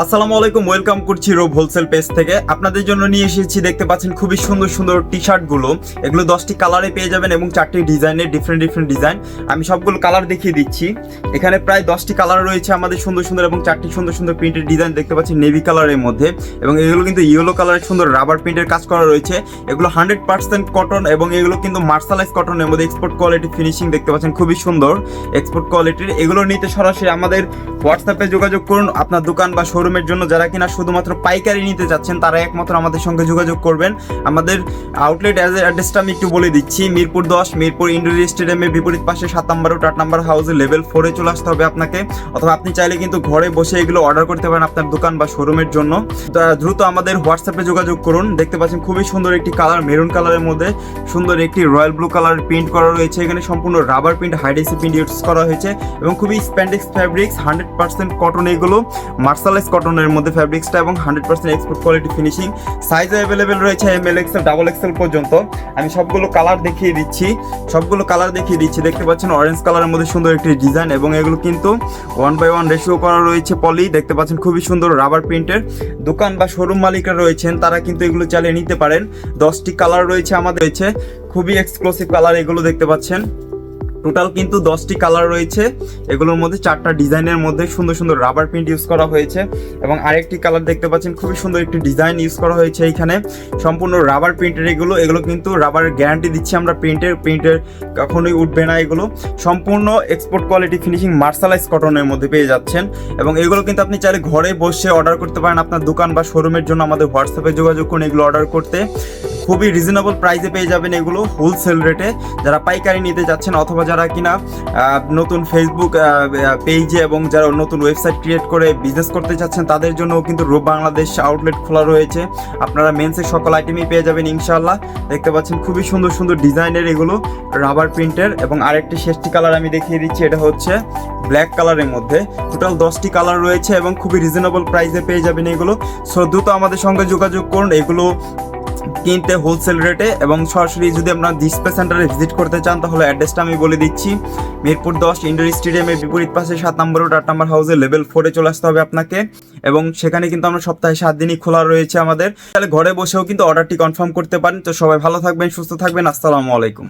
আসসালামু আলাইকুম, ওয়েলকাম করছি রোব হোলসেল পেজ থেকে। আপনাদের জন্য নিয়ে এসেছি, দেখতে পাচ্ছেন খুবই সুন্দর সুন্দর টি শার্টগুলো। এগুলো দশটি কালারে পেয়ে যাবেন এবং চারটি ডিজাইনের ডিফারেন্ট ডিফারেন্ট ডিজাইন আমি সবগুলো কালার দেখিয়ে দিচ্ছি। এখানে প্রায় দশটি কালার রয়েছে আমাদের সুন্দর সুন্দর এবং চারটি সুন্দর সুন্দর প্রিন্টের ডিজাইন দেখতে পাচ্ছি নেভি কালারের মধ্যে। এবং এগুলো কিন্তু ইয়েলো কালারের সুন্দর রাবার প্রিন্টের কাজ করা রয়েছে। এগুলো হান্ড্রেড পার্সেন্ট কটন এবং এগুলো কিন্তু মার্শালাইজ কটনের মধ্যে এক্সপোর্ট কোয়ালিটি ফিনিশিং দেখতে পাচ্ছেন খুবই সুন্দর এক্সপোর্ট কোয়ালিটির এগুলো নিতে সরাসরি আমাদের হোয়াটসঅ্যাপে যোগাযোগ করুন। আপনার দোকান বা শোরুমের জন্য যারা কিনা শুধুমাত্র পাইকারি নিতে যাচ্ছেন, তারা একমাত্র আমাদের সঙ্গে যোগাযোগ করবেন। আমাদের আউটলেট অ্যাড্রেসটা আমি একটু বলে দিচ্ছি। মিরপুর দশ, মিরপুর ইন্ডোর স্টেডিয়ামের বিপরীত পাশে সাত নম্বর ও আট নম্বর হাউসে লেভেল ফোরে চলে আসতে হবে আপনাকে। অথবা আপনি চাইলে কিন্তু ঘরে বসে এগুলো অর্ডার করতে পারেন আপনার দোকান বা শোরুমের জন্য। দ্রুত আমাদের হোয়াটসঅ্যাপে যোগাযোগ করুন। দেখতে পাচ্ছেন খুবই সুন্দর একটি কালার মেরুন কালারের মধ্যে সুন্দর একটি রয়্যাল ব্লু কালার প্রিন্ট করা রয়েছে। এখানে সম্পূর্ণ রাবার প্রিন্ট হাইডেসি প্রিন্ট ইউজ করা হয়েছে এবং খুবই spandex fabrics hundred percent cotton এগুলো। মার্শালাইজ কটনের মধ্যে ফ্যাব্রিক্সটা এবং hundred percent export quality finishing size available রয়েছে M L XL double XL পর্যন্ত। আমি সবগুলো কালার দেখিয়ে দিচ্ছি। সবগুলো কালার দেখিয়ে দিচ্ছি। দেখতে পাচ্ছেন অরেঞ্জ কালারের মধ্যে সুন্দর একটি ডিজাইন এবং এগুলো কিন্তু ওয়ান বাই ওয়ান রেশিও করা রয়েছে পলি দেখতে পাচ্ছেন খুবই সুন্দর রাবার প্রিন্টের দোকান বা শোরুম মালিকরা রয়েছেন, তারা কিন্তু এগুলো চালিয়ে নিতে পারেন। দশটি কালার রয়েছে আমাদের রয়েছে খুবই এক্সক্লুসিভ কালার এগুলো দেখতে পাচ্ছেন। টোটাল কিন্তু দশটি কালার রয়েছে। এগুলোর মধ্যে চারটা ডিজাইনের মধ্যে সুন্দর সুন্দর রাবার প্রিন্ট ইউজ করা হয়েছে এবং আরেকটি কালার দেখতে পাচ্ছেন, খুবই সুন্দর একটি ডিজাইন ইউজ করা হয়েছে এখানে সম্পূর্ণ রাবার প্রিন্টের এগুলো এগুলো কিন্তু রাবারের গ্যারান্টি দিচ্ছি আমরা প্রিন্টের প্রিন্টের কখনোই উঠবে না এগুলো। সম্পূর্ণ এক্সপোর্ট কোয়ালিটি ফিনিশিং মার্শালাইজ কটনের মধ্যে পেয়ে যাচ্ছেন। এবং এগুলো কিন্তু আপনি চাইলে ঘরে বসে অর্ডার করতে পারেন আপনার দোকান বা শোরুমের জন্য আমাদের হোয়াটসঅ্যাপে যোগাযোগ করুন এগুলো অর্ডার করতে। খুবই রিজনেবল প্রাইসে পেয়ে যাবেন এগুলো হোলসেল রেটে যারা পাইকারি নিতে যাচ্ছেন অথবা যারা কিনা নতুন ফেসবুক পেজে এবং যারা নতুন ওয়েবসাইট ক্রিয়েট করে বিজনেস করতে চাচ্ছেন তাদের জন্য কিন্তু রূপ বাংলাদেশ আউটলেট খোলা রয়েছে। আপনারা মেন্সের সকল আইটেমই পেয়ে যাবেন ইনশাল্লাহ দেখতে পাচ্ছেন খুবই সুন্দর সুন্দর ডিজাইনের এগুলো রাবার প্রিন্টের এবং আরেকটি শেষটি কালার আমি দেখিয়ে দিচ্ছি, এটা হচ্ছে ব্ল্যাক কালারের মধ্যে। টোটাল দশটি কালার রয়েছে এবং খুবই রিজনেবল প্রাইসে পেয়ে যাবেন এগুলো। সো দ্রুত আমাদের সঙ্গে যোগাযোগ করুন। এগুলো কিনতে হোলসেল রেটে এবং সরাসরি যদি আপনার ডিসপ্লে সেন্টারে ভিজিট করতে চান, তাহলে অ্যাড্রেসটা আমি বলে দিচ্ছি। মিরপুর দশ ইন্ডোর স্টেডিয়ামের বিপরীত পাশে সাত নম্বর ও আট নম্বর হাউসে লেভেল ফোরে চলে আসতে হবে আপনাকে। এবং সেখানে কিন্তু আমরা সপ্তাহে সাত দিনই খোলা রয়েছে আমাদের। তাহলে ঘরে বসেও কিন্তু অর্ডারটি কনফার্ম করতে পারেন। তো সবাই ভালো থাকবেন, সুস্থ থাকবেন। আসসালামু আলাইকুম।